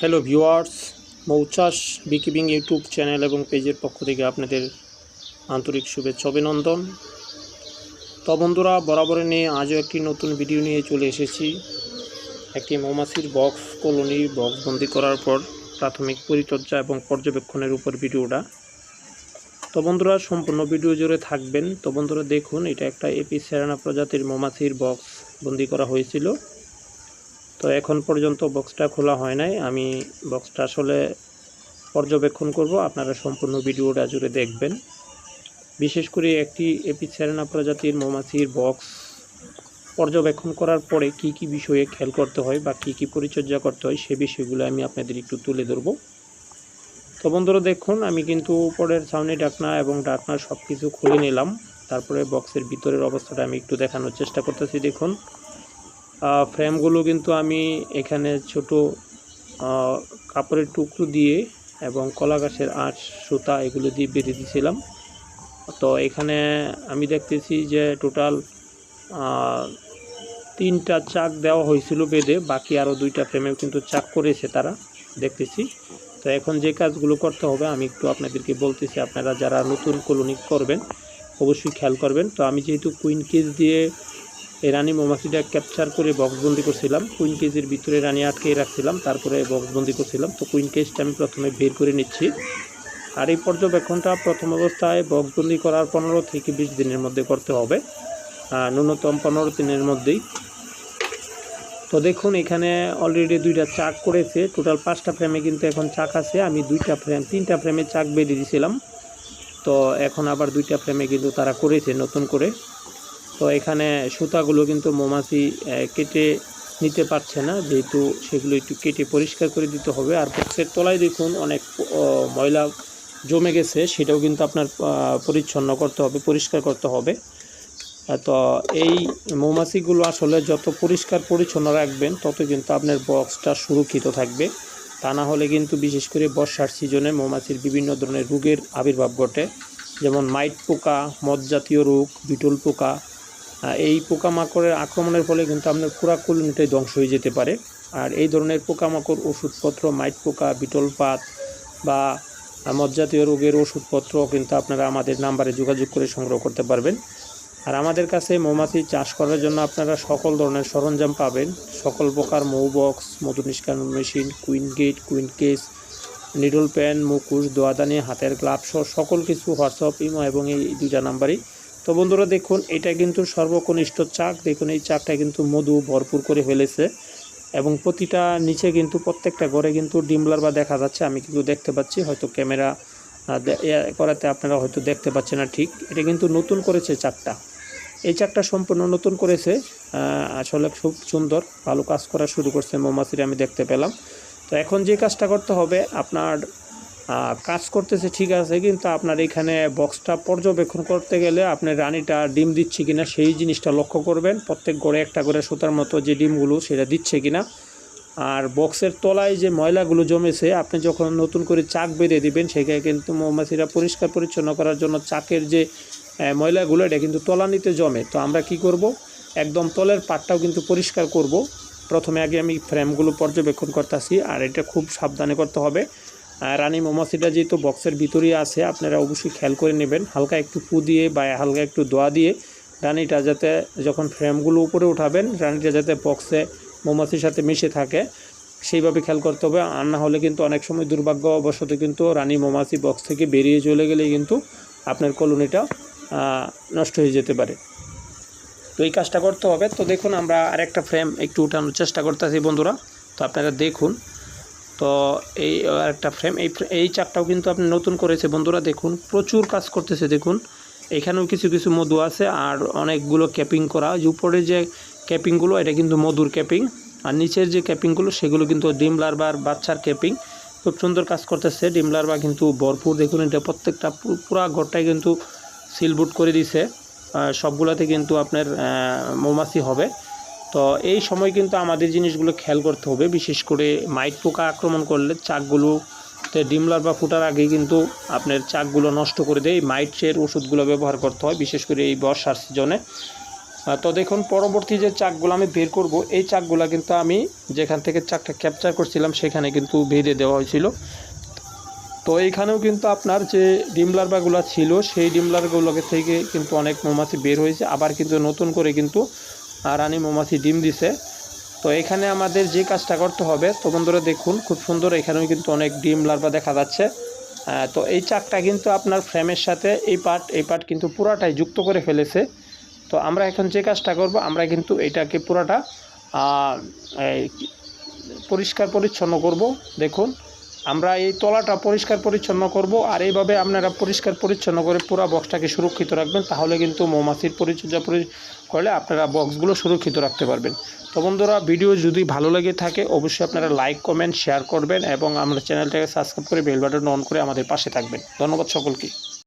Hello viewers মৌচাষ বিকিবিং YouTube channel এবং পেজের পক্ষ থেকে আপনাদের আন্তরিক শুভেচ্ছা অভিনন্দন। তো বন্ধুরা, বরাবর নিয়ে আজও একটি নতুন ভিডিও নিয়ে চলে এসেছি। একটি মৌমাছির বক্স কলোনি বক্স বন্দি করার পর প্রাথমিক পরিচর্যা এবং পর্যবেক্ষণের উপর ভিডিওটা তো বন্ধুরা, সম্পূর্ণ ভিডিও জুড়ে থাকবেন। তো বন্ধুরা দেখুন, এটা একটা এপি সেরানা প্রজাতির মৌমাছির বক্স বন্দি করা হয়েছিল। তো এখন পর্যন্ত বক্সটা খোলা হয় নাই। আমি বক্সটা আসলে পর্যবেক্ষণ করব। আপনারা সম্পূর্ণ ভিডিওটা জুড়ে দেখবেন। বিশেষ করে একটি এপিসেরেনা প্রজাতির মৌমাছির বক্স পর্যবেক্ষণ করার পরে কি কি বিষয়ে খেয়াল করতে হয় বা কি কি পরিচর্যা করতে হয় সে বিষয়গুলো আমি আপনাদের একটু তুলে ধরবো। তো বন্ধুরা দেখুন, আমি কিন্তু উপরের সামনে ডাকনা এবং ডাকনা সব কিছু খুলে নিলাম। তারপরে বক্সের ভিতরের অবস্থাটা আমি একটু দেখানোর চেষ্টা করতেছি। দেখুন ফ্রেমগুলো কিন্তু আমি এখানে ছোট কাপড়ের টুকরো দিয়ে এবং কলা গাছের আঁশ, সুতা এগুলো দিয়ে বেঁধে দিয়েছিলাম। তো এখানে আমি দেখতেছি যে টোটাল তিনটা চাক দেওয়া হয়েছিল বেঁধে, বাকি আরও দুইটা ফ্রেমেও কিন্তু চাক করেছে তারা, দেখতেছি। তো এখন যে কাজগুলো করতে হবে, আমি একটু আপনাদেরকে বলতেছি, আপনারা যারা নতুন কলোনি করবেন, অবশ্যই খেয়াল করবেন। তো আমি যেহেতু কুইন কেজ দিয়ে এই রানী মৌমাছিটা ক্যাপচার করে বক্সবন্দি করছিলাম। কুইন কেজের ভিতরে রানী আটকে রাখছিলাম, তারপরে বক্সবন্দি করছিলাম। তো কুইন কেজটা আমি প্রথমে বের করে নিচ্ছি। আর এই পর্যবেক্ষণটা প্রথম অবস্থায় বক্সবন্দি করার পনেরো থেকে বিশ দিনের মধ্যে করতে হবে ন্যূনতম পনেরো দিনের মধ্যেই। তো দেখুন, এখানে অলরেডি দুইটা চাক করেছে। টোটাল পাঁচটা ফ্রেমে কিন্তু এখন চাক আছে। আমি দুইটা ফ্রেম তিনটা ফ্রেমে চাক বেঁধে দিয়েছিলাম তো এখন আবার দুইটা ফ্রেমে কিন্তু তারা করেছে, নতুন করে। তো এখানে সুতাগুলো কিন্তু মৌমাছি কেটে নিতে পারছে না। যেহেতু সেগুলো একটু কেটে পরিষ্কার করে দিতে হবে। আর বক্সের তলায় দেখুন অনেক ময়লা জমে গেছে। সেটাও কিন্তু আপনার পরিচ্ছন্ন করতে হবে, পরিষ্কার করতে হবে। তো এই মৌমাছিগুলো আসলে যত পরিষ্কার পরিচ্ছন্ন রাখবেন, তত কিন্তু আপনার বক্সটা সুরক্ষিত থাকবে। তা না হলে কিন্তু বিশেষ করে বর্ষার সিজনে মৌমাছির বিভিন্ন ধরনের রোগের আবির্ভাব ঘটে। যেমন মাইট পোকা, মদ জাতীয় রোগ, বিটল পোকা এই পোকামাকড়ের আক্রমণের ফলে কিন্তু আপনার পুরা কলোনিটাই ধ্বংস হয়ে যেতে পারে। আর এই ধরনের পোকামাকড় ওষুধপত্র মাইট পোকা বিটল পাত বা আহ, মদ জাতীয় রোগের ওষুধপত্র কিন্তু আপনারা আমাদের নাম্বারে যোগাযোগ করে সংগ্রহ করতে পারবেন। আর আমাদের কাছে মৌমাছি চাষ করার জন্য আপনারা সকল ধরনের সরঞ্জাম পাবেন। সকল প্রকার মৌ বক্স মধু নিষ্কাশন machine queen gate queen case needle pen মুখোশ দোয়াদানি হাতের গ্লাভ সহ সকল কিছু হোয়াটসঅ্যাপ ইমো এবং এই দুইটা নাম্বারই তো বন্ধুরা দেখুন, এটা কিন্তু সর্বকনিষ্ঠ চাক। দেখুন, এই চাকটা কিন্তু মধু ভরপুর করে ফেলেছে এবং প্রতিটা নিচে কিন্তু প্রত্যেকটা ঘরে কিন্তু ডিমলার বা দেখা যাচ্ছে। আমি কিন্তু দেখতে পাচ্ছি, হয়তো ক্যামেরা করাতে আপনারা হয়তো দেখতে পাচ্ছেন না ঠিক। এটা কিন্তু নতুন করেছে চাকটা। এই চাকটা সম্পূর্ণ নতুন করেছে আসলে খুব সুন্দর, ভালো কাজ করা শুরু করছে মৌমাছির, আমি দেখতে পেলাম। তো এখন যে কাজটা করতে হবে, আপনার কাজ করতেছে, ঠিক আছে, কিন্তু আপনার এখানে বক্সটা পর্যবেক্ষণ করতে গেলে আপনি রানীটা ডিম দিচ্ছে কিনা সেই জিনিসটা লক্ষ্য করবেন। প্রত্যেক গড়ে একটা করে সুতার মতো যে ডিমগুলো সেটা দিচ্ছে কিনা। আর বক্সের তলায় যে ময়লাগুলো জমেছে, আপনি যখন নতুন করে চাক বেঁধে দিবেন, সেখানে কিন্তু মৌমাছিরা পরিষ্কার পরিচ্ছন্ন করার জন্য চাকের যে ময়লাগুলো, এটা কিন্তু তলানিতে জমে। তো আমরা কি করব? একদম তলের পাটটাও কিন্তু পরিষ্কার করব। প্রথমে আগে আমি ফ্রেমগুলো পর্যবেক্ষণ করতেছি, আর এটা খুব সাবধানে করতে হবে। রানী মৌমাছিটা যেহেতু বক্সের ভিতরেই আছে, আপনারা অবশ্যই খেয়াল করে নেবেন। হালকা একটু পু দিয়ে বা হালকা একটু দোয়া দিয়ে রানীটা যাতে যখন ফ্রেমগুলো উপরে উঠাবেন, রানীটা যাতে বক্সে মৌমাছির সাথে মিশে থাকে, সেইভাবে খেয়াল করতে হবে। আর না হলে কিন্তু অনেক সময় দুর্ভাগ্যবশত কিন্তু রানী মৌমাছি বক্স থেকে বেরিয়ে চলে গেলে কিন্তু আপনার কলোনিটা নষ্ট হয়ে যেতে পারে। তো এই কাজটা করতে হবে। তো দেখুন, আমরা আরেকটা ফ্রেম একটু উঠানোর চেষ্টা করতেছি বন্ধুরা। তো আপনারা দেখুন তো এই একটা ফ্রেম এই এই চাকটাও কিন্তু আপনি নতুন করেছে। বন্ধুরা দেখুন, প্রচুর কাজ করতেছে, দেখুন। এখানেও কিছু কিছু মধু আছে আর অনেকগুলো ক্যাপিং করা। যে উপরে যে ক্যাপিংগুলো এটা কিন্তু মধুর ক্যাপিং আর নিচের যে ক্যাপিংগুলো সেগুলো কিন্তু ডিম লার্বার বাচ্চার ক্যাপিং খুব সুন্দর কাজ করতেছে। ডিম লার্বা কিন্তু ভরপুর, দেখুন এটা প্রত্যেকটা পুরা ঘরটাই কিন্তু সিলবুট করে দিছে। সবগুলোতে কিন্তু আপনার মৌমাছি হবে। তো এই সময় কিন্তু আমাদের জিনিসগুলো খেয়াল করতে হবে, বিশেষ করে মাইট পোকা আক্রমণ করলে চাকগুলোতে ডিম, লার্ভা ফুটার আগে কিন্তু আপনার চাকগুলো নষ্ট করে দেয় এই মাইটের ওষুধগুলো ব্যবহার করতে হয়, বিশেষ করে এই বর্ষার সিজনে তো দেখুন, পরবর্তী যে চাকগুলো আমি বের করব, এই চাকগুলো কিন্তু আমি যেখান থেকে চাকটা ক্যাপচার করছিলাম, সেখানে কিন্তু বেঁধে দেওয়া হয়েছিল। তো এইখানেও কিন্তু আপনার যে ডিম, লার্ভাগুলো ছিল, সেই ডিম, লার্ভাগুলোকে থেকে কিন্তু অনেক মৌমাছি বের হয়েছে, আবার কিন্তু নতুন করে কিন্তু রানী মৌমাছি ডিম দিছে। তো এখানে আমাদের যে কাজটা করতে হবে, তো বন্ধুরা দেখুন, খুব সুন্দর এখানেও কিন্তু অনেক ডিম, লার্ভা দেখা যাচ্ছে। তো এই চাকটা কিন্তু আপনার ফ্রেমের সাথে এই পার্ট এই পার্ট কিন্তু পুরাটাই যুক্ত করে ফেলেছে। তো আমরা এখন যে কাজটা করব, আমরা কিন্তু এটাকে পুরাটা পরিষ্কার পরিচ্ছন্ন করব। দেখুন, আমরা এই তলাটা পরিষ্কার পরিচ্ছন্ন করব, আর এইভাবে আপনারা পরিষ্কার পরিচ্ছন্ন করে পুরো বক্সটাকে সুরক্ষিত রাখবেন, তাহলে কিন্তু মৌমাছির পরিচর্যা পরি- করলে আপনারা বক্সগুলো সুরক্ষিত রাখতে পারবেন। তো বন্ধুরা, ভিডিও যদি ভালো লেগে থাকে, অবশ্যই আপনারা লাইক, কমেন্ট শেয়ার করবেন এবং আমরা চ্যানেলটাকে সাবস্ক্রাইব করে বেল বাটন অন করে আমাদের পাশে থাকবেন। ধন্যবাদ সকলকে।